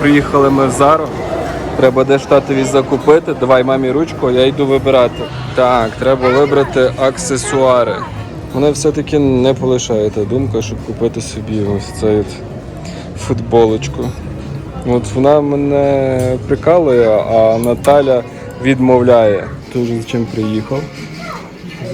приїхали ми в Зару. Треба де штатові закупити. Давай мамі ручку, я йду вибирати. Так, треба вибрати аксесуари. Мене все-таки не полишає та думка, щоб купити собі ось цей футболочку. От вона мене прикалує, а Наталя відмовляє. Тож з чим приїхав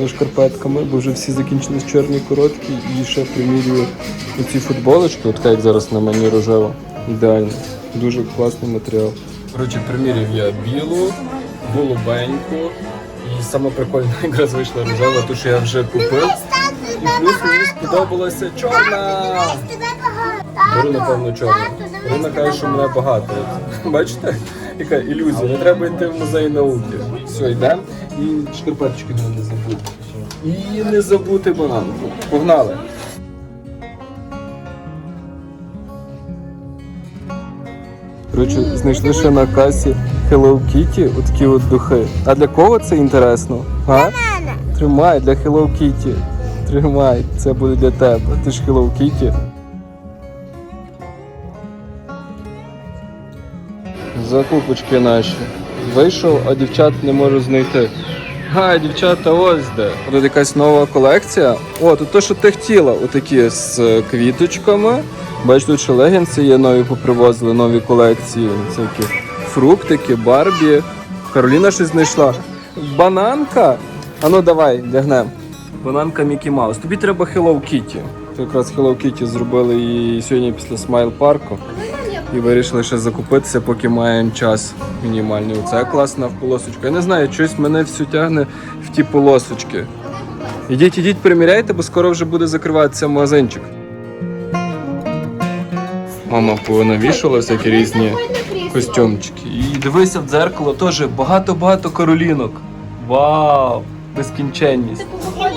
за шкарпетками, бо вже всі закінчились чорні короткі і ще примірюю оці футболочки, от як зараз на мені рожева. Ідеально. Дуже класний матеріал. Коротше, приміряв я білу, голубеньку. І саме прикольно якраз вийшла рожева, ту, що я вже купив. І плюс мені сподобалася чорна. Беру, напевно, чорну. Вона каже, що мене багато. Бачите, яка ілюзія. Не треба йти в музей науки. Все, йдемо. І шкарпеточки не забути. І не забути бананку. Погнали. Коротше, знайшли ще на касі Hello Kitty, отакі от духи. А для кого це інтересно? А? Тримай для Hello Kitty. Тримай, це буде для тебе. Ти ж Hello Kitty. Закупочки наші. Вийшов, а дівчат не можу знайти. А, дівчата, ось де. Тут якась нова колекція. О, тут те, що ти хотіла, отакі з е, квіточками. Бачиш, тут ще легінси є нові попривозили, нові колекції. Всякі фруктики, барбі. Кароліна щось знайшла. Бананка. А ну давай, лягнем. Бананка Мікі Маус. Тобі треба Hello Kitty. Якраз Hello Kitty зробили і сьогодні після Смайл парку. І вирішили ще закупитися, поки маємо час мінімальний. Оце класна в полосочку. Я не знаю, щось мене всю тягне в ті полосочки. Ідіть, ідіть, приміряйте, бо скоро вже буде закриватися магазинчик. Мама понавішала всякі різні костюмчики. І дивися в дзеркало теж багато-багато каролінок. Вау! Безкінченність. Маю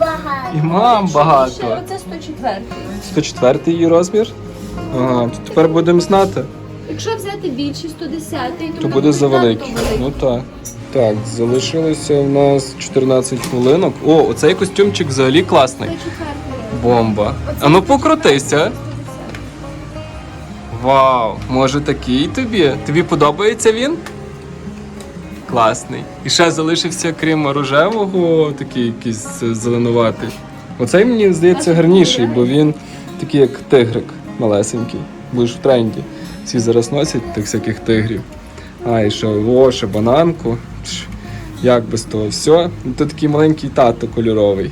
багато. І мам багато. Оце 104. 104 її розмір. Ага, то тепер будемо знати. Якщо взяти більший 110, то, То буде завеликий. Ну так. Так, залишилося в нас 14 хвилинок. О, оцей костюмчик взагалі класний. Бомба. А ну покрутися. Вау, може такий тобі? Тобі подобається він? Класний. І ще залишився, крім рожевого, такий якийсь е, зеленуватий. Оцей мені здається гарніший, бо він такий як тигрик малесенький. Будеш в тренді. Всі зараз носять тих всяких тигрів. А, і ще, о, ще бананку. Як без того все. Ну, то такий маленький тато кольоровий.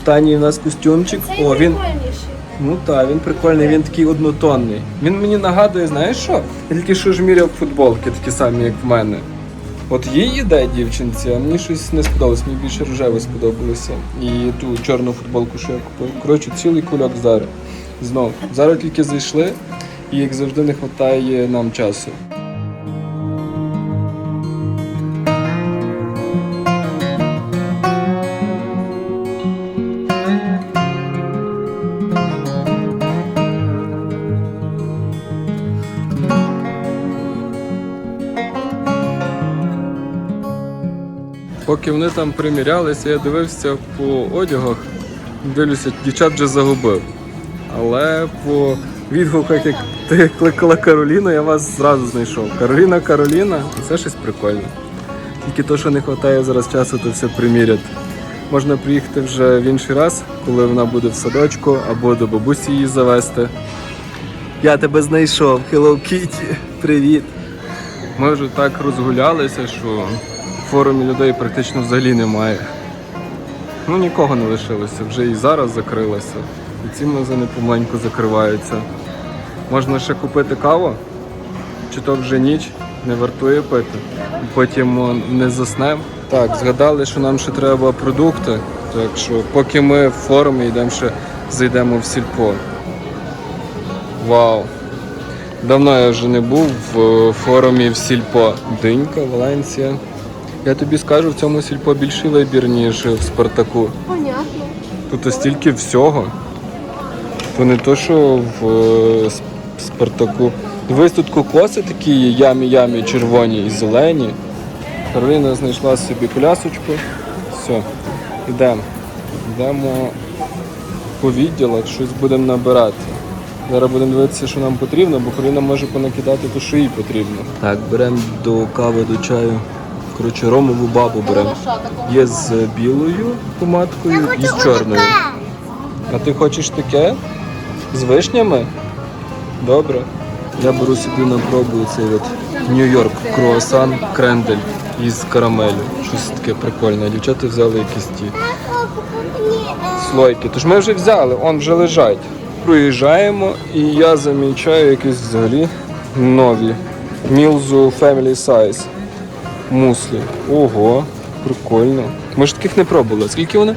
Останній у нас костюмчик. Цей О, він. прикольніший. Ну так, він прикольний, він такий однотонний. Він мені нагадує, знаєш що? Я тільки що ж міряв футболки, такі самі, як в мене. От їй іде дівчинці, а мені щось не сподобалось, мені більше рожеве сподобалося. І ту чорну футболку, що я купив. Коротше, цілий кульок зараз. Знов. Зараз тільки зайшли, і як завжди не вистачає нам часу. Поки вони там примірялися, я дивився по одягах, дивлюся, дівчат вже загубив. Але по відгуках, як ти кликала Кароліну, я вас зразу знайшов. Кароліна, Кароліна, це щось прикольне. Тільки то, що не вистачає зараз часу, то все приміряти. Можна приїхати вже в інший раз, коли вона буде в садочку, або до бабусі її завести. Я тебе знайшов, Hello Kitty, привіт. Ми вже так розгулялися, що форумі людей практично взагалі немає. Ну нікого не лишилося, вже і зараз закрилося. І ці магазини помаленьку закриваються. Можна ще купити каву, чи то вже ніч, не вартує пити. Потім не заснемо. Так, згадали, що нам ще треба продукти. Так що поки ми в форумі йдемо ще зайдемо в сільпо. Вау! Давно я вже не був в е, форумі в сільпо. Динька, Валенсія. Я тобі скажу, в цьому сільпо більший вибір, ніж в Спартаку. Понятно. Тут стільки всього. То не то, що в е, Спартаку. Дивись, тут кокоси такі ямі-ямі червоні і зелені. Кароліна знайшла собі колясочку. Все, йдемо. Йдемо по відділах, щось будемо набирати. Зараз будемо дивитися, що нам потрібно, бо Кароліна може понакидати те, що їй потрібно. Так, беремо до кави, до чаю. Коротше, ромову бабу беремо. Є з білою помадкою і з чорною. А ти хочеш таке? З вишнями? Добре. Я беру собі на пробу цей от Нью-Йорк круасан крендель із карамелю. Щось таке прикольне. А Дівчата взяли якісь ті слойки. Тож ми вже взяли, он вже лежать. Проїжджаємо і я замічаю якісь взагалі нові. Мілзу Family Size. Муслі. Ого, прикольно. Ми ж таких не пробували. Скільки вони?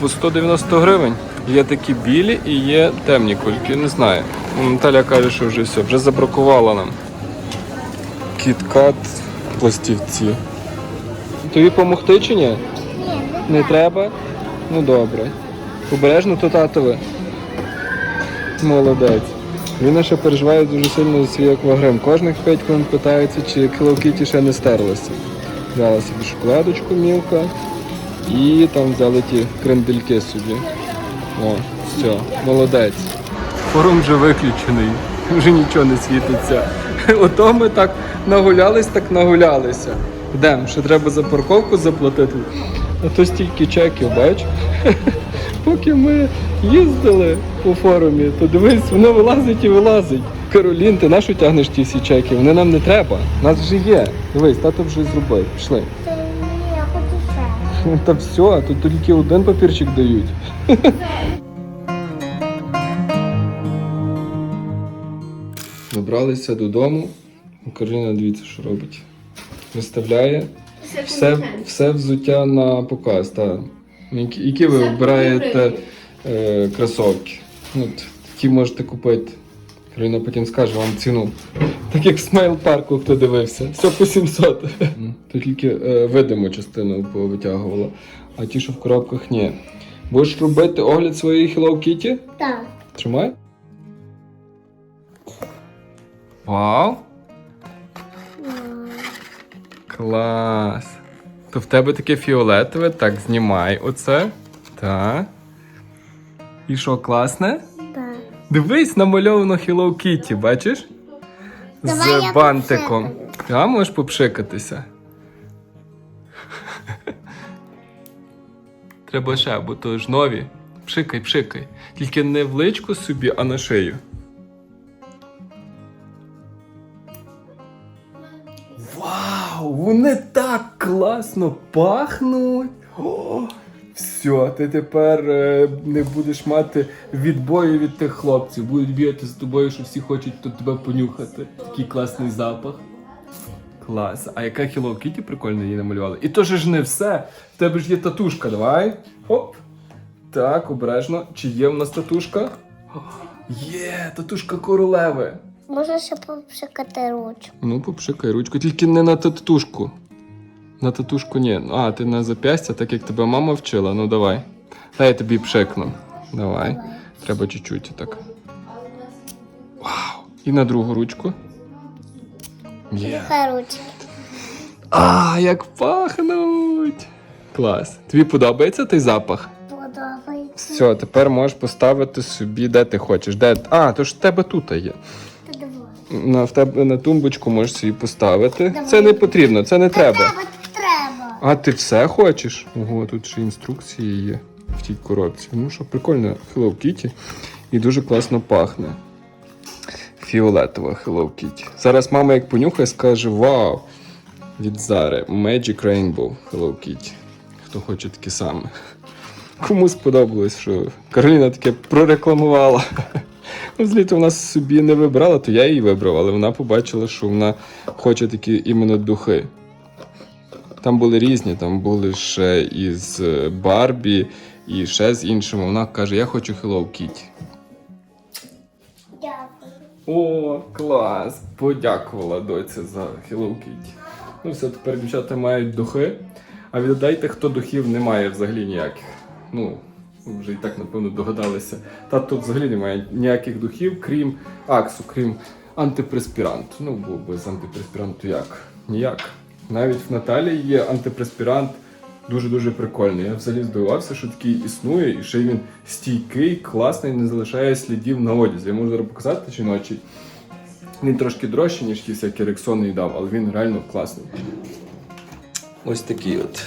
По 190 гривень. Є такі білі і є темні кульки, не знаю. Наталя каже, що вже все, вже забракувала нам. Кіткат пластівці. Тобі допомогти чи ні? Не треба? Ну добре. Обережно то татове. Молодець. Він ще переживає дуже сильно за свій аквагрим. Кожних 5 хвилин питається, чи Hello Kitty ще не стерлася. Взяла собі шоколадочку мілка і там взяли ті крендельки собі. О, все, молодець. Форум вже виключений, вже нічого не світиться. Ото ми так нагулялись, так нагулялися. Йдемо, ще треба за парковку заплатити. А то стільки чеків, бач? Поки ми їздили по форумі, то дивись, воно вилазить і вилазить. Каролін, ти нашу тягнеш ті всі чеки? Вони нам не треба. Нас вже є. Дивись, тато вже зробив. Пішли. Я хочу ще. Та все, тут тільки один папірчик дають. Добралися додому. Кароліна, дивіться, що робить. Виставляє все, все взуття на показ. Та. Які, які ви по е, кросовки? Ну, от, які можете купити. Кароліна потім скаже вам ціну. Так як в смайл парку, хто дивився. Все по 700. Тут тільки е, видиму частину повитягувала, а ті, що в коробках, ні. Будеш робити огляд своєї Hello Kitty? Так. Тримай. Вау! Клас! То в тебе таке фіолетове, так, знімай оце. Так. І що, класне? Так. Дивись, намальовано Hello Kitty, бачиш? Давай З я бантиком. А, можеш попшикатися. Треба ще, бо то ж нові. Пшикай, пшикай. Тільки не в личку собі, а на шию. Вау! Вони класно пахнуть! О, все, ти тепер е, не будеш мати відбою від тих хлопців. Будуть бігати з тобою, що всі хочуть тут тебе понюхати. Такий класний запах. Клас. А яка Hello Kitty прикольно її намалювали. І то ж не все. В тебе ж є татушка, давай. Оп. Так, обережно. Чи є в нас татушка? О, Є, татушка королеви. Можна ще попшикати ручку. Ну, попшикай ручку, тільки не на татушку. На татушку ні. А, ти на зап'ястя, так як тебе мама вчила. Ну давай. Дай я тобі пшикну. Давай. Треба чуть-чуть так. Вау! І на другу ручку. Є. Ручки. А, як пахнуть! Клас. Тобі подобається той запах? Подобається. Все, тепер можеш поставити собі, де ти хочеш. Де... А, то ж в тебе тут є. На, в тебе на тумбочку можеш собі поставити. Давай. Це не потрібно, це не треба. А ти все хочеш? Ого, тут ще інструкції є в тій коробці. Ну що, прикольно, Hello Kitty. І дуже класно пахне. Фіолетова Hello Kitty. Зараз мама як понюхає, скаже: Вау! Від Зари Magic Rainbow Hello Kitty. Хто хоче таке саме. Кому сподобалось, що Кароліна таке прорекламувала. Ну, вона собі не вибрала, то я її вибрав, але вона побачила, що вона хоче такі іменно духи. Там були різні, там були ще із е, Барбі і ще з іншими. Вона каже: Я хочу Hello Kitty. Дякую. О, клас! Подякувала доця за Hello Kitty. Ну все, тепер дівчата мають духи. А віддайте, хто духів не має взагалі ніяких. Ну, вже і так, напевно, догадалися. Та тут взагалі немає ніяких духів, крім аксу, крім антипреспіранту. Ну, бо без антипреспіранту як? Ніяк. Навіть в Наталі є антипреспірант дуже-дуже прикольний. Я взагалі здивувався, що такий існує, і ще він стійкий, класний, не залишає слідів на одязі. Я можу зараз показати жіночий. Він трошки дорожчий, ніж ті всякі рексони дав, але він реально класний. Ось такий от.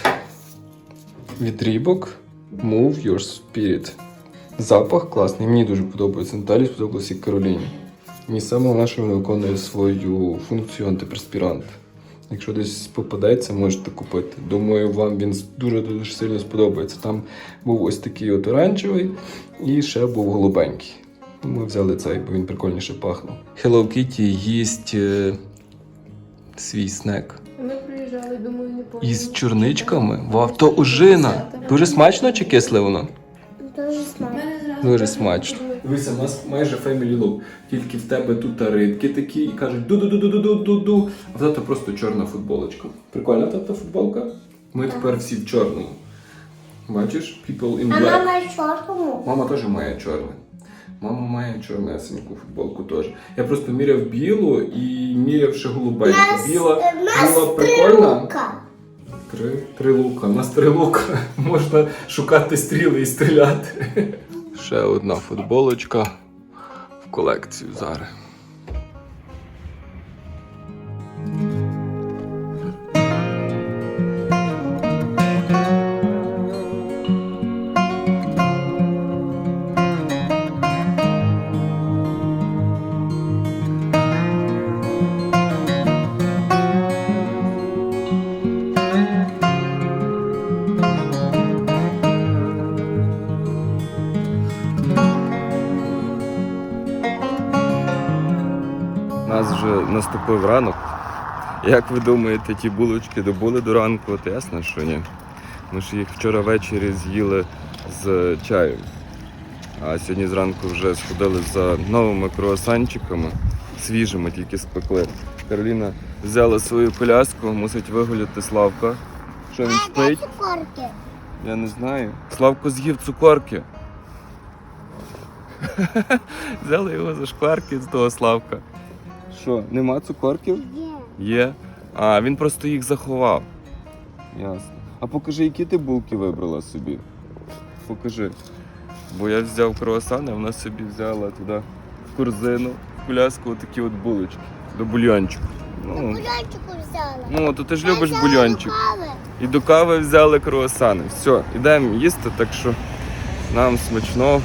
Від Reebok Move Your Spirit. Запах класний, мені дуже подобається. Наталі сподобалося і Кароліні. Мені саме головне, виконує свою функцію антипреспірант. Якщо десь попадеться, можете купити. Думаю, вам він дуже дуже сильно сподобається. Там був ось такий от оранжевий і ще був голубенький. Ми взяли цей, бо він прикольніше пахнув. Hello Kitty їсть е, свій снек. Ми приїжджали, думаю, не помню. Із чорничками? Вау, то ужина! Дуже смачно чи кисле воно? Дуже смачно. Дуже смачно. Дивися, у нас майже family look. Тільки в тебе тут рибки такі і кажуть ду-ду-ду-ду-ду-ду-ду, а в тата просто чорна футболочка. Прикольна тата футболка? Ми тепер всі в чорному. Бачиш? People in А black. мама чорному? Мама теж має чорне. Мама має чорнесеньку футболку теж. Я просто міряв білу і міряв ще голубеньку. Біла була прикольна. Лука. Три, три лука. На три лука можна шукати стріли і стріляти. Ще одна футболочка в колекцію зараз. Наступив ранок. Як ви думаєте, ті булочки добули до ранку? От ясно, що ні. Ми ж їх вчора ввечері з'їли з чаєм. А сьогодні зранку вже сходили за новими круасанчиками, свіжими, тільки спекли. Кароліна взяла свою коляску, мусить вигуляти Славка. Що він спить? Цукорки. Я не знаю. Славко з'їв цукорки. Взяли його за шкварки з того Славка. Що, нема цукорків? Є. Є. А, він просто їх заховав. Ясно. А покажи, які ти булки вибрала собі. Покажи. Бо я взяв круасан, а вона собі взяла туди в корзину, в коляску такі от булочки. До бульйончику. Ну, Бульончику взяла. ну то ти ж любиш Я взяла бульйончик. до кави. І до кави взяли круасани. Все, йдемо їсти, так що нам смачного,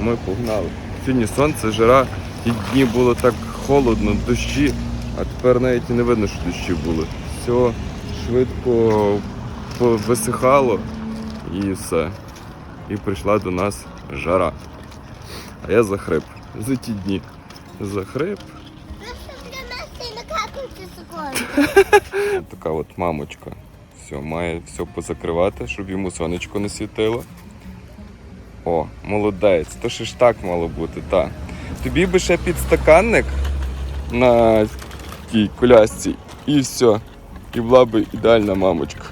ми погнали. Сьогодні сонце, жара, ті дні було так холодно, дощі, а тепер навіть і не видно, що дощі були. Все швидко висихало і все. І прийшла до нас жара. А я захрип за ті дні. Захрип. Така от мамочка. Все, має все позакривати, щоб йому сонечко не світило. О, молодець, то ще ж так мало бути, так. Тобі би ще підстаканник на тій колясці і все. І була би ідеальна мамочка.